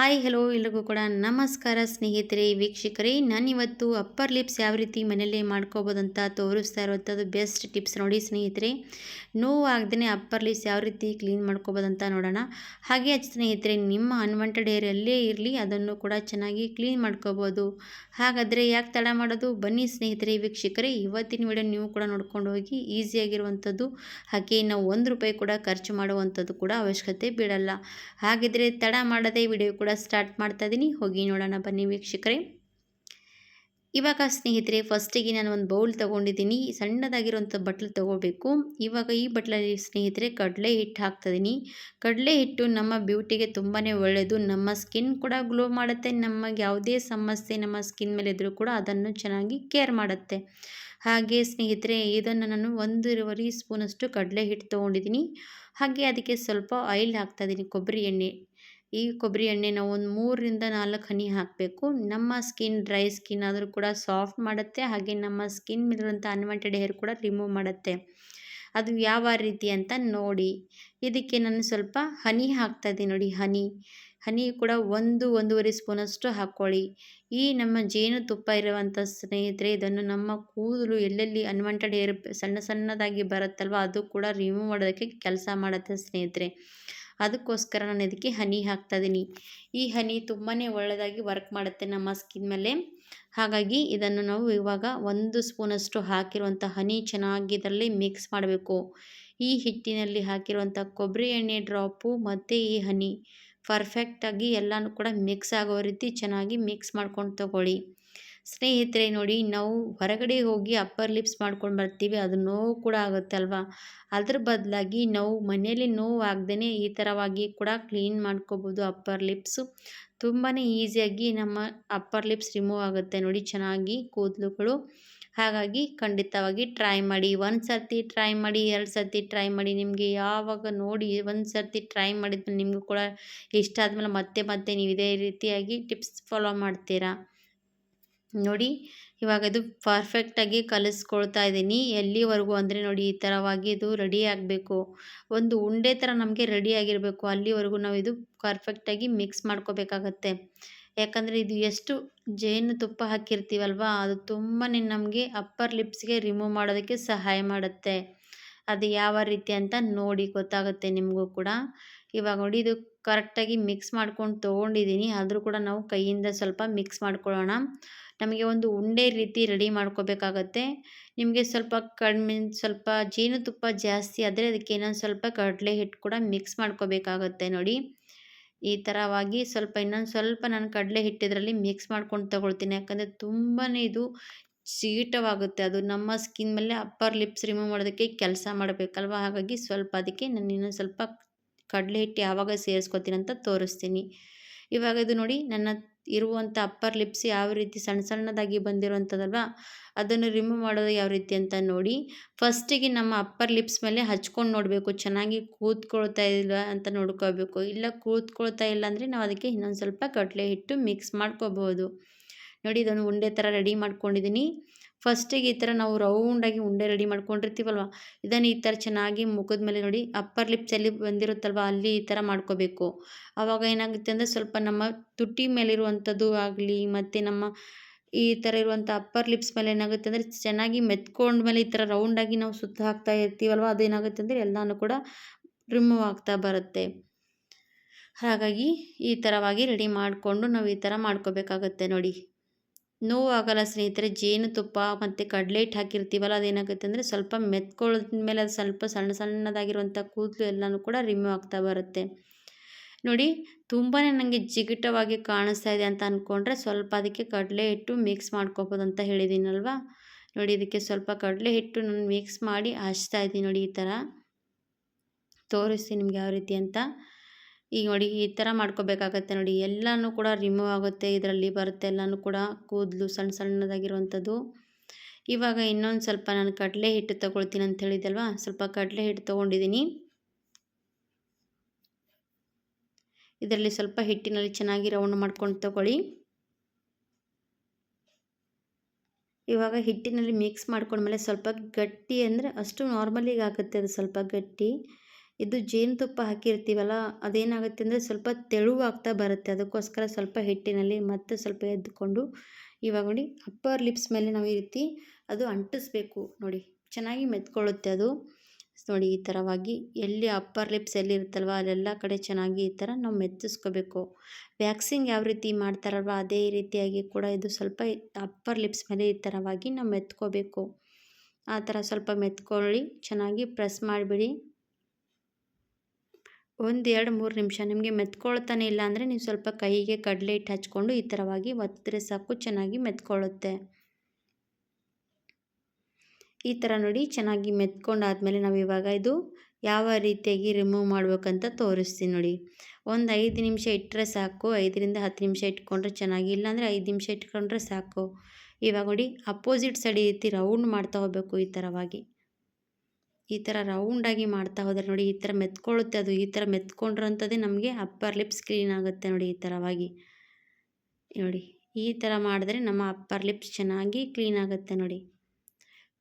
Hi, hello, ಎಲ್ರಿಗೂ ಕೂಡ ನಮಸ್ಕಾರ ಸ್ನೇಹಿತರೆ, ವೀಕ್ಷಕರೇ. ನಾನಿವತ್ತು ಅಪ್ಪರ್ ಲಿಪ್ಸ್ ಯಾವ ರೀತಿ ಮನೆಯಲ್ಲೇ ಮಾಡ್ಕೋಬೋದಂತ ತೋರಿಸ್ತಾ ಇರುವಂಥದ್ದು ಬೆಸ್ಟ್ ಟಿಪ್ಸ್ ನೋಡಿ ಸ್ನೇಹಿತರೆ. ನೋವಾಗ್ದೇ ಅಪ್ಪರ್ ಲಿಪ್ಸ್ ಯಾವ ರೀತಿ ಕ್ಲೀನ್ ಮಾಡ್ಕೋಬೋದಂತ ನೋಡೋಣ. ಹಾಗೆ ಸ್ನೇಹಿತರೆ, ನಿಮ್ಮ ಅನ್ವಾಂಟೆಡ್ ಏರ್ ಎಲ್ಲೇ ಇರಲಿ, ಅದನ್ನು ಕೂಡ ಚೆನ್ನಾಗಿ ಕ್ಲೀನ್ ಮಾಡ್ಕೋಬೋದು. ಹಾಗಾದರೆ ಯಾಕೆ ತಡ ಮಾಡೋದು? ಬನ್ನಿ ಸ್ನೇಹಿತರೆ, ವೀಕ್ಷಕರೇ. ಇವತ್ತಿನ ವಿಡಿಯೋ ನೀವು ಕೂಡ ನೋಡ್ಕೊಂಡು ಹೋಗಿ ಈಸಿಯಾಗಿರುವಂಥದ್ದು ಹಾಗೆ ನಾವು ಒಂದು ರೂಪಾಯಿ ಕೂಡ ಖರ್ಚು ಮಾಡುವಂಥದ್ದು ಕೂಡ ಅವಶ್ಯಕತೆ ಬೀಳಲ್ಲ. ಹಾಗಿದ್ರೆ ತಡ ಮಾಡದೆ ವಿಡಿಯೋ ಕೂಡ ಸ್ಟಾರ್ಟ್ ಮಾಡ್ತಾ ಇದ್ದೀನಿ ಹೋಗಿ ನೋಡೋಣ ಬನ್ನಿ ವೀಕ್ಷಕರೇ. ಇವಾಗ ಸ್ನೇಹಿತರೆ ಫಸ್ಟಿಗೆ ನಾನು ಒಂದು ಬೌಲ್ ತೊಗೊಂಡಿದ್ದೀನಿ. ಸಣ್ಣದಾಗಿರುವಂಥ ಬಟ್ಲು ತೊಗೋಬೇಕು. ಇವಾಗ ಈ ಬಟ್ಲಲ್ಲಿ ಸ್ನೇಹಿತರೆ, ಕಡಲೆ ಹಿಟ್ಟು ಹಾಕ್ತಾಯಿದ್ದೀನಿ ಕಡಲೆ ಹಿಟ್ಟು ನಮ್ಮ ಬ್ಯೂಟಿಗೆ ತುಂಬಾ ಒಳ್ಳೆಯದು ನಮ್ಮ ಸ್ಕಿನ್ ಕೂಡ ಗ್ಲೋ ಮಾಡುತ್ತೆ. ನಮಗೆ ಯಾವುದೇ ಸಮಸ್ಯೆ ನಮ್ಮ ಸ್ಕಿನ್ ಮೇಲೆ ಇದ್ದರೂ ಕೂಡ ಅದನ್ನು ಚೆನ್ನಾಗಿ ಕೇರ್ ಮಾಡುತ್ತೆ. ಹಾಗೆ ಸ್ನೇಹಿತರೆ, ಇದನ್ನು ನಾನು ಒಂದೂವರೆ ಸ್ಪೂನಷ್ಟು ಕಡಲೆ ಹಿಟ್ಟು ತೊಗೊಂಡಿದ್ದೀನಿ. ಹಾಗೆ ಅದಕ್ಕೆ ಸ್ವಲ್ಪ ಆಯಿಲ್ ಹಾಕ್ತಾಯಿದ್ದೀನಿ ಕೊಬ್ಬರಿ ಎಣ್ಣೆ ಈ ಕೊಬ್ಬರಿ ಎಣ್ಣೆ ನಾವು ಒಂದು ಮೂರರಿಂದ ನಾಲ್ಕು ಹನಿ ಹಾಕಬೇಕು. ನಮ್ಮ ಸ್ಕಿನ್ ಡ್ರೈ ಸ್ಕಿನ್ ಆದರೂ ಕೂಡ ಸಾಫ್ಟ್ ಮಾಡುತ್ತೆ. ಹಾಗೆ ನಮ್ಮ ಸ್ಕಿನ್ ಮೇಲಿರುವಂಥ ಅನ್ವಾಂಟೆಡ್ ಹೇರ್ ಕೂಡ ರಿಮೂವ್ ಮಾಡುತ್ತೆ. ಅದು ಯಾವ ರೀತಿ ಅಂತ ನೋಡಿ. ಇದಕ್ಕೆ ನಾನು ಸ್ವಲ್ಪ ಹನಿ ಹಾಕ್ತಾ ಇದ್ದೀನಿ ನೋಡಿ, ಹನಿ. ಹನಿ ಕೂಡ ಒಂದು, ಒಂದೂವರೆ ಸ್ಪೂನಷ್ಟು ಹಾಕ್ಕೊಳ್ಳಿ ಈ ನಮ್ಮ ಜೇನುತುಪ್ಪ ಇರುವಂಥ ಸ್ನೇಹಿತರೆ, ಇದನ್ನು ನಮ್ಮ ಕೂದಲು ಎಲ್ಲೆಲ್ಲಿ ಅನ್ವಾಂಟೆಡ್ ಹೇರ್ ಸಣ್ಣ, ಸಣ್ಣದಾಗಿ ಬರುತ್ತಲ್ವ, ಅದು ಕೂಡ ರಿಮೂವ್ ಮಾಡೋದಕ್ಕೆ ಕೆಲಸ ಮಾಡುತ್ತೆ ಸ್ನೇಹಿತರೆ. ಅದಕ್ಕೋಸ್ಕರ ನಾನು ಇದಕ್ಕೆ ಹನಿ ಹಾಕ್ತಾಯಿದ್ದೀನಿ ಈ ಹನಿ ತುಂಬಾ ಒಳ್ಳೆಯದಾಗಿ ವರ್ಕ್ ಮಾಡುತ್ತೆ ನಮ್ಮ ಸ್ಕಿನ್ ಮೇಲೆ. ಹಾಗಾಗಿ ಇದನ್ನು ನಾವು ಇವಾಗ ಒಂದು ಸ್ಪೂನಷ್ಟು ಹಾಕಿರುವಂಥ ಹನಿ ಚೆನ್ನಾಗಿ ಇದರಲ್ಲಿ ಮಿಕ್ಸ್ ಮಾಡಬೇಕು. ಈ ಹಿಟ್ಟಿನಲ್ಲಿ ಹಾಕಿರುವಂಥ ಕೊಬ್ಬರಿ ಎಣ್ಣೆ ಡ್ರಾಪು ಮತ್ತು ಈ ಹನಿ. ಪರ್ಫೆಕ್ಟಾಗಿ ಎಲ್ಲನೂ ಕೂಡ ಮಿಕ್ಸ್ ಆಗೋ ರೀತಿ ಚೆನ್ನಾಗಿ ಮಿಕ್ಸ್ ಮಾಡ್ಕೊಂಡು ತಗೊಳ್ಳಿ. ಸ್ನೇಹಿತರೆ ನೋಡಿ, ನಾವು ಹೊರಗಡೆ ಹೋಗಿ ಅಪ್ಪರ್ ಲಿಪ್ಸ್ ಮಾಡ್ಕೊಂಡು ಬರ್ತೀವಿ, ಅದು ನೋವು ಕೂಡ ಆಗುತ್ತೆ ಅಲ್ವಾ? ಅದ್ರ ಬದಲಾಗಿ ನಾವು ಮನೆಯಲ್ಲಿ ನೋವು ಆಗದೇ ಈ ಥರವಾಗಿ ಕೂಡ ಕ್ಲೀನ್ ಮಾಡ್ಕೋಬೋದು ಅಪ್ಪರ್ ಲಿಪ್ಸು ತುಂಬಾ ಈಸಿಯಾಗಿ ನಮ್ಮ ಅಪ್ಪರ್ ಲಿಪ್ಸ್ ರಿಮೂವ್ ಆಗುತ್ತೆ ನೋಡಿ, ಚೆನ್ನಾಗಿ ಕೂದಲುಗಳು. ಹಾಗಾಗಿ ಖಂಡಿತವಾಗಿ ಟ್ರೈ ಮಾಡಿ, ಒಂದು ಸರ್ತಿ ಟ್ರೈ ಮಾಡಿ, ಎರಡು ಸರ್ತಿ ಟ್ರೈ ಮಾಡಿ, ನಿಮಗೆ ಯಾವಾಗ ನೋಡಿ ಒಂದು ಸರ್ತಿ ಟ್ರೈ ಮಾಡಿದ್ಮೇಲೆ ನಿಮಗೂ ಕೂಡ ಇಷ್ಟ ಆದಮೇಲೆ ಮತ್ತೆ ಮತ್ತೆ ನೀವು ಇದೇ ರೀತಿಯಾಗಿ ಟಿಪ್ಸ್ ಫಾಲೋ ಮಾಡ್ತೀರಾ? ನೋಡಿ, ಇವಾಗ ಇದು ಪರ್ಫೆಕ್ಟಾಗಿ ಕಲಿಸ್ಕೊಳ್ತಾ ಇದ್ದೀನಿ. ಎಲ್ಲಿವರೆಗೂ ಅಂದರೆ ನೋಡಿ, ಈ ಥರವಾಗಿ ಇದು ರೆಡಿ ಆಗಬೇಕು. ಒಂದು ಉಂಡೆ ಥರ ನಮಗೆ ರೆಡಿ ಆಗಿರಬೇಕು. ಅಲ್ಲಿವರೆಗೂ ನಾವು ಇದು ಪರ್ಫೆಕ್ಟಾಗಿ ಮಿಕ್ಸ್ ಮಾಡ್ಕೋಬೇಕಾಗತ್ತೆ. ಯಾಕಂದರೆ ಇದು ಎಷ್ಟು ಜೇನು ತುಪ್ಪ ಹಾಕಿರ್ತೀವಲ್ವ, ಅದು ತುಂಬಾ ನಮಗೆ ಅಪ್ಪರ್ ಲಿಪ್ಸ್ಗೆ ರಿಮೂವ್ ಮಾಡೋದಕ್ಕೆ ಸಹಾಯ ಮಾಡುತ್ತೆ. ಅದು ಯಾವ ರೀತಿ ಅಂತ ನೋಡಿ ಗೊತ್ತಾಗುತ್ತೆ ನಿಮಗೂ ಕೂಡ. ಇವಾಗ ನೋಡಿ, ಇದು ಕರೆಕ್ಟಾಗಿ ಮಿಕ್ಸ್ ಮಾಡ್ಕೊಂಡು ತೊಗೊಂಡಿದ್ದೀನಿ. ಆದರೂ ಕೂಡ ನಾವು ಕೈಯಿಂದ ಸ್ವಲ್ಪ ಮಿಕ್ಸ್ ಮಾಡ್ಕೊಳ್ಳೋಣ. ನಮಗೆ ಒಂದು ಉಂಡೆ ರೀತಿ ರೆಡಿ ಮಾಡ್ಕೋಬೇಕಾಗತ್ತೆ. ನಿಮಗೆ ಸ್ವಲ್ಪ ಕಡಿಮೆ ಸ್ವಲ್ಪ ಜೇನುತುಪ್ಪ ಜಾಸ್ತಿ ಆದರೆ ಅದಕ್ಕೆ ಇನ್ನೊಂದು ಸ್ವಲ್ಪ ಕಡಲೆ ಹಿಟ್ಟು ಕೂಡ ಮಿಕ್ಸ್ ಮಾಡ್ಕೋಬೇಕಾಗತ್ತೆ ನೋಡಿ. ಈ ಥರವಾಗಿ ಸ್ವಲ್ಪ ಇನ್ನೊಂದು ಸ್ವಲ್ಪ ನಾನು ಕಡಲೆ ಹಿಟ್ಟಿದ್ರಲ್ಲಿ ಮಿಕ್ಸ್ ಮಾಡ್ಕೊಂಡು ತಗೊಳ್ತೀನಿ. ಯಾಕಂದರೆ ತುಂಬಾ ಇದು ಚೀಟವಾಗುತ್ತೆ. ಅದು ನಮ್ಮ ಸ್ಕಿನ್ ಮೇಲೆ ಅಪ್ಪರ್ ಲಿಪ್ಸ್ ರಿಮೂವ್ ಮಾಡೋದಕ್ಕೆ ಕೆಲಸ ಮಾಡಬೇಕಲ್ವ? ಹಾಗಾಗಿ ಸ್ವಲ್ಪ ಅದಕ್ಕೆ ನಾನು ಇನ್ನೊಂದು ಸ್ವಲ್ಪ ಕಡಲೆ ಹಿಟ್ಟು ಯಾವಾಗ ಸೇರಿಸ್ಕೊತೀನಿ ಅಂತ ತೋರಿಸ್ತೀನಿ. ಇವಾಗ ಇದು ನೋಡಿ ನನ್ನ ಇರುವಂಥ ಅಪ್ಪರ್ ಲಿಪ್ಸ್ ಯಾವ ರೀತಿ ಸಣ್ಣ ಸಣ್ಣದಾಗಿ ಬಂದಿರುವಂಥದ್ದಲ್ವ ಅದನ್ನು ರಿಮೂವ್ ಮಾಡೋದು ಯಾವ ರೀತಿ ಅಂತ ನೋಡಿ. ಫಸ್ಟಿಗೆ ನಮ್ಮ ಅಪ್ಪರ್ ಲಿಪ್ಸ್ ಮೇಲೆ ಹಚ್ಕೊಂಡು ನೋಡಬೇಕು. ಚೆನ್ನಾಗಿ ಕೂತ್ಕೊಳ್ತಾ ಇಲ್ಲ ಅಂತ ನೋಡ್ಕೋಬೇಕು ಇಲ್ಲ ಕೂತ್ಕೊಳ್ತಾ ಇಲ್ಲ ಅಂದರೆ ನಾವು ಅದಕ್ಕೆ ಇನ್ನೊಂದು ಸ್ವಲ್ಪ ಕಡಲೆ ಹಿಟ್ಟು ಮಿಕ್ಸ್ ಮಾಡ್ಕೋಬೋದು. ನೋಡಿ ಇದನ್ನು ಉಂಡೆ ಥರ ರೆಡಿ ಮಾಡ್ಕೊಂಡಿದ್ದೀನಿ. ಫಸ್ಟಿಗೆ ಈ ಥರ ನಾವು ರೌಂಡಾಗಿ ಉಂಡೆ ರೆಡಿ ಮಾಡ್ಕೊಂಡಿರ್ತೀವಲ್ವ? ಇದನ್ನು ಈ ಥರ ಚೆನ್ನಾಗಿ ಮುಖದ ಮೇಲೆ ನೋಡಿ ಅಪ್ಪರ್ ಲಿಪ್ಸಲ್ಲಿ ಬಂದಿರುತ್ತಲ್ವ, ಅಲ್ಲಿ ಈ ಥರ ಮಾಡ್ಕೋಬೇಕು. ಆವಾಗ ಏನಾಗುತ್ತೆ ಅಂದರೆ ಸ್ವಲ್ಪ ನಮ್ಮ ತುಟಿ ಮೇಲಿರುವಂಥದ್ದು ಆಗಲಿ, ಮತ್ತು ನಮ್ಮ ಈ ಥರ ಇರುವಂಥ ಅಪ್ಪರ್ ಲಿಪ್ಸ್ ಮೇಲೆ ಏನಾಗುತ್ತೆ ಅಂದರೆ ಚೆನ್ನಾಗಿ ಮೆತ್ಕೊಂಡ ಮೇಲೆ ಈ ಥರ ರೌಂಡಾಗಿ ನಾವು ಸುತ್ತ ಹಾಕ್ತಾ ಇರ್ತೀವಲ್ವ ಅದೇನಾಗುತ್ತೆ ಅಂದರೆ ಎಲ್ಲನೂ ಕೂಡ ರಿಮೂವ್ ಆಗ್ತಾ ಬರುತ್ತೆ. ಹಾಗಾಗಿ ಈ ಥರವಾಗಿ ರೆಡಿ ಮಾಡಿಕೊಂಡು ನಾವು ಈ ಥರ ಮಾಡ್ಕೋಬೇಕಾಗತ್ತೆ ನೋಡಿ. ನೋವಾಗಲ್ಲ ಸ್ನೇಹಿತರೆ ಜೇನುತುಪ್ಪ ಮತ್ತು ಕಡಲೆ ಹಿಟ್ಟು ಹಾಕಿರ್ತೀವಲ್ಲ, ಅದೇನಾಗುತ್ತೆ ಅಂದರೆ ಸ್ವಲ್ಪ ಮೇಲೆ ಅದು ಸ್ವಲ್ಪ ಸಣ್ಣ ಸಣ್ಣದಾಗಿರುವಂಥ ಕೂದಲು ಎಲ್ಲನೂ ಕೂಡ ರಿಮೂವ್ ಆಗ್ತಾ ಬರುತ್ತೆ. ನೋಡಿ ತುಂಬಾ ನನಗೆ ಜಿಗಿಟವಾಗಿ ಕಾಣಿಸ್ತಾ ಇದೆ ಅಂತ ಅಂದ್ಕೊಂಡ್ರೆ ಸ್ವಲ್ಪ ಅದಕ್ಕೆ ಕಡಲೆ ಹಿಟ್ಟು ಮಿಕ್ಸ್ ಮಾಡ್ಕೋಬೋದು ಅಂತ ಹೇಳಿದ್ದೀನಲ್ವ? ನೋಡಿ, ಇದಕ್ಕೆ ಸ್ವಲ್ಪ ಕಡಲೆ ಹಿಟ್ಟು ನಾನು ಮಿಕ್ಸ್ ಮಾಡಿ ಹಚ್ತಾ ಇದ್ದೀನಿ ನೋಡಿ ಈ ಥರ. ತೋರಿಸ್ತೀನಿ ನಿಮ್ಗೆ ಯಾವ ರೀತಿ ಅಂತ. ಈಗ ನೋಡಿ ಈ ಥರ ಮಾಡ್ಕೋಬೇಕಾಗತ್ತೆ ನೋಡಿ. ಎಲ್ಲನೂ ಕೂಡ ರಿಮೂವ್ ಆಗುತ್ತೆ. ಇದರಲ್ಲಿ ಬರುತ್ತೆ ಎಲ್ಲನೂ ಕೂಡ ಕೂದಲು ಸಣ್ಣ ಸಣ್ಣದಾಗಿರುವಂಥದ್ದು. ಇವಾಗ ಇನ್ನೊಂದು ಸ್ವಲ್ಪ ನಾನು ಕಡಲೆ ಹಿಟ್ಟು ತೊಗೊಳ್ತೀನಿ ಅಂತ ಹೇಳಿದಲ್ವಾ ಸ್ವಲ್ಪ ಕಡಲೆ ಹಿಟ್ಟು ತೊಗೊಂಡಿದ್ದೀನಿ. ಇದರಲ್ಲಿ ಸ್ವಲ್ಪ ಹಿಟ್ಟಿನಲ್ಲಿ ಚೆನ್ನಾಗಿ ರೌಂಡ್ ಮಾಡ್ಕೊಂಡು ತಗೊಳ್ಳಿ. ಇವಾಗ ಹಿಟ್ಟಿನಲ್ಲಿ ಮಿಕ್ಸ್ ಮಾಡ್ಕೊಂಡ್ಮೇಲೆ ಸ್ವಲ್ಪ ಗಟ್ಟಿ ಅಂದರೆ ಅಷ್ಟು ನಾರ್ಮಲಿಗೆ ಆಗುತ್ತೆ ಅದು ಸ್ವಲ್ಪ ಗಟ್ಟಿ. ಇದು ಜೇನುತುಪ್ಪ ಹಾಕಿರ್ತೀವಲ್ಲ, ಅದೇನಾಗುತ್ತೆ ಅಂದರೆ ಸ್ವಲ್ಪ ತೆಳುವಾಗ್ತಾ ಬರುತ್ತೆ. ಅದಕ್ಕೋಸ್ಕರ ಸ್ವಲ್ಪ ಹಿಟ್ಟಿನಲ್ಲಿ ಮತ್ತೆ ಸ್ವಲ್ಪ ಎದ್ದುಕೊಂಡು ಇವಾಗ ನೋಡಿ ಅಪ್ಪರ್ ಲಿಪ್ಸ್ ಮೇಲೆ ನಾವು ಈ ರೀತಿ ಅದು ಅಂಟಿಸ್ಬೇಕು ನೋಡಿ. ಚೆನ್ನಾಗಿ ಮೆತ್ಕೊಳ್ಳುತ್ತೆ ಅದು. ನೋಡಿ, ಈ ಥರವಾಗಿ ಎಲ್ಲಿ ಅಪ್ಪರ್ ಲಿಪ್ಸ್ ಎಲ್ಲಿರುತ್ತಲ್ವ ಅಲ್ಲೆಲ್ಲ ಕಡೆ ಚೆನ್ನಾಗಿ ಈ ಥರ ನಾವು ಮೆತ್ತಿಸ್ಕೋಬೇಕು. ವ್ಯಾಕ್ಸಿಂಗ್ ಯಾವ ರೀತಿ ಮಾಡ್ತಾರಲ್ವ, ಅದೇ ರೀತಿಯಾಗಿ ಕೂಡ ಇದು ಸ್ವಲ್ಪ ಅಪ್ಪರ್ ಲಿಪ್ಸ್ ಮೇಲೆ ಈ ಥರವಾಗಿ ನಾವು ಮೆತ್ಕೋಬೇಕು. ಆ ಥರ ಸ್ವಲ್ಪ ಮೆತ್ಕೊಳ್ಳಿ, ಚೆನ್ನಾಗಿ ಪ್ರೆಸ್ ಮಾಡಿಬಿಡಿ. ಒಂದು ಎರಡು ಮೂರು ನಿಮಿಷ. ನಿಮಗೆ ಮೆತ್ಕೊಳ್ತಾನೆ ಇಲ್ಲ ಅಂದರೆ ನೀವು ಸ್ವಲ್ಪ ಕೈಗೆ ಕಡಲೆ ಹಿಟ್ಟು ಹಚ್ಕೊಂಡು ಈ ಥರವಾಗಿ ಒತ್ತಿದ್ರೆ ಸಾಕು, ಚೆನ್ನಾಗಿ ಮೆತ್ಕೊಳ್ಳುತ್ತೆ. ಈ ಥರ ನೋಡಿ ಚೆನ್ನಾಗಿ ಮೆತ್ಕೊಂಡಾದಮೇಲೆ ನಾವು ಇವಾಗ ಇದು ಯಾವ ರೀತಿಯಾಗಿ ರಿಮೂವ್ ಮಾಡಬೇಕಂತ ತೋರಿಸ್ತೀನಿ ನೋಡಿ. ಒಂದು ಐದು ನಿಮಿಷ ಇಟ್ಟರೆ ಸಾಕು, ಐದರಿಂದ ಹತ್ತು ನಿಮಿಷ ಇಟ್ಕೊಂಡ್ರೆ ಚೆನ್ನಾಗಿ, ಇಲ್ಲಾಂದರೆ ಐದು ನಿಮಿಷ ಇಟ್ಕೊಂಡ್ರೆ ಸಾಕು. ಇವಾಗ ನೋಡಿ ಅಪೋಸಿಟ್ ಸೈಡ್ ರೀತಿ ರೌಂಡ್ ಮಾಡ್ತಾ ಹೋಗಬೇಕು ಈ ಥರವಾಗಿ ಈ ಥರ ರೌಂಡಾಗಿ ಮಾಡ್ತಾ ಹೋದರೆ ನೋಡಿ, ಈ ಥರ ಮೆತ್ಕೊಳ್ಳುತ್ತೆ ಅದು, ಈ ಥರ ಮೆತ್ಕೊಂಡಿರೋಂಥದ್ದೇ ನಮಗೆ ಅಪ್ಪರ್ ಲಿಪ್ಸ್ ಕ್ಲೀನ್ ಆಗುತ್ತೆ ನೋಡಿ ಈ ಥರವಾಗಿ. ನೋಡಿ, ಈ ಥರ ಮಾಡಿದ್ರೆ ನಮ್ಮ ಅಪ್ಪರ್ ಲಿಪ್ಸ್ ಚೆನ್ನಾಗಿ ಕ್ಲೀನ್ ಆಗುತ್ತೆ ನೋಡಿ.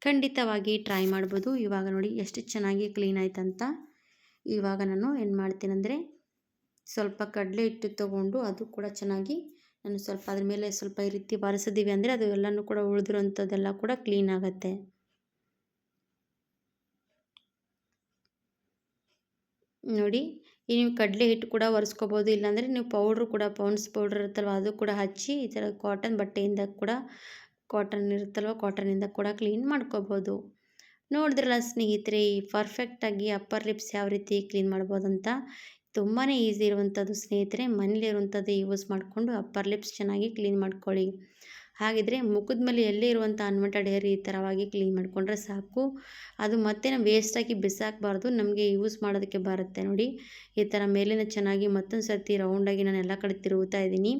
ಖಂಡಿತವಾಗಿ ಟ್ರೈ ಮಾಡ್ಬೋದು. ಇವಾಗ ನೋಡಿ ಎಷ್ಟು ಚೆನ್ನಾಗಿ ಕ್ಲೀನ್ ಆಯ್ತಂತ. ಇವಾಗ ನಾನು ಏನು ಮಾಡ್ತೀನಂದರೆ ಸ್ವಲ್ಪ ಕಡಲೆ ಹಿಟ್ಟು ತೊಗೊಂಡು ಅದು ಕೂಡ ಚೆನ್ನಾಗಿ ನಾನು ಸ್ವಲ್ಪ ಅದ್ರ ಮೇಲೆ ಸ್ವಲ್ಪ ಈ ರೀತಿ ಬಾರಿಸಿದ್ದೀವಿ ಅಂದರೆ ಅದು ಎಲ್ಲನೂ ಕೂಡ ಉಳಿದಿರೋಂಥದ್ದೆಲ್ಲ ಕೂಡ ಕ್ಲೀನ್ ಆಗುತ್ತೆ. ನೋಡಿ, ಈ ನೀವು ಕಡಲೆ ಹಿಟ್ಟು ಕೂಡ ಒರೆಸ್ಕೋಬೋದು. ಇಲ್ಲಾಂದರೆ ನೀವು ಪೌಡ್ರು ಕೂಡ, ಪೌಂಡ್ಸ್ ಪೌಡ್ರ್ ಇರುತ್ತಲ್ವ, ಅದು ಕೂಡ ಹಚ್ಚಿ ಈ ಥರ ಕಾಟನ್ ಬಟ್ಟೆಯಿಂದ ಕೂಡ ಕಾಟನ್ ಇರುತ್ತಲ್ವ ಕಾಟನಿಂದ ಕೂಡ ಕ್ಲೀನ್ ಮಾಡ್ಕೋಬೋದು. ನೋಡಿದ್ರಲ್ಲ ಸ್ನೇಹಿತರೆ, ಈ ಪರ್ಫೆಕ್ಟಾಗಿ ಅಪ್ಪರ್ ಲಿಪ್ಸ್ ಯಾವ ರೀತಿ ಕ್ಲೀನ್ ಮಾಡ್ಬೋದಂತ ತುಂಬಾ ಈಸಿ ಇರುವಂಥದ್ದು ಸ್ನೇಹಿತರೆ, ಮನೇಲಿರುವಂಥದ್ದು ಯೂಸ್ ಮಾಡಿಕೊಂಡು ಅಪ್ಪರ್ ಲಿಪ್ಸ್ ಚೆನ್ನಾಗಿ ಕ್ಲೀನ್ ಮಾಡ್ಕೊಳ್ಳಿ. ಹಾಗಿದ್ರೆ ಮುಖದ ಮೇಲೆ ಎಲ್ಲಿ ಇರುವಂಥ ಅನ್ವಾಂಟೆಡ್ ಹೇರ್ ಈ ಥರವಾಗಿ ಕ್ಲೀನ್ ಮಾಡಿಕೊಂಡ್ರೆ ಸಾಕು. ಅದು ಮತ್ತೆ ವೇಸ್ಟಾಗಿ ಬಿಸಾಕಬಾರ್ದು. ನಮಗೆ ಯೂಸ್ ಮಾಡೋದಕ್ಕೆ ಬರುತ್ತೆ ನೋಡಿ. ಈ ಥರ ಮೇಲಿನ ಚೆನ್ನಾಗಿ ಮತ್ತೊಂದು ಸರ್ತಿ ರೌಂಡಾಗಿ ನಾನು ಎಲ್ಲ ಕಡೆ ತಿರುಗುತ್ತಾ ಇದ್ದೀನಿ.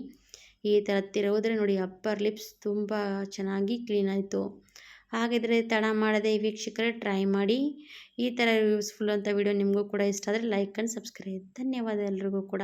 ಈ ಥರ ತಿರುಗಿದ್ರೆ ನೋಡಿ ಅಪ್ಪರ್ ಲಿಪ್ಸ್ ತುಂಬ ಚೆನ್ನಾಗಿ ಕ್ಲೀನ್ ಆಯಿತು. ಹಾಗಿದ್ರೆ ತಡ ಮಾಡದೆ ವೀಕ್ಷಕರೇ ಟ್ರೈ ಮಾಡಿ. ಈ ಥರ ಯೂಸ್ಫುಲ್ ಅಂತ ವಿಡಿಯೋ ನಿಮಗೂ ಕೂಡ ಇಷ್ಟ ಆದರೆ ಲೈಕ್ ಆ್ಯಂಡ್ ಸಬ್ಸ್ಕ್ರೈಬ್ ಧನ್ಯವಾದ ಎಲ್ರಿಗೂ ಕೂಡ.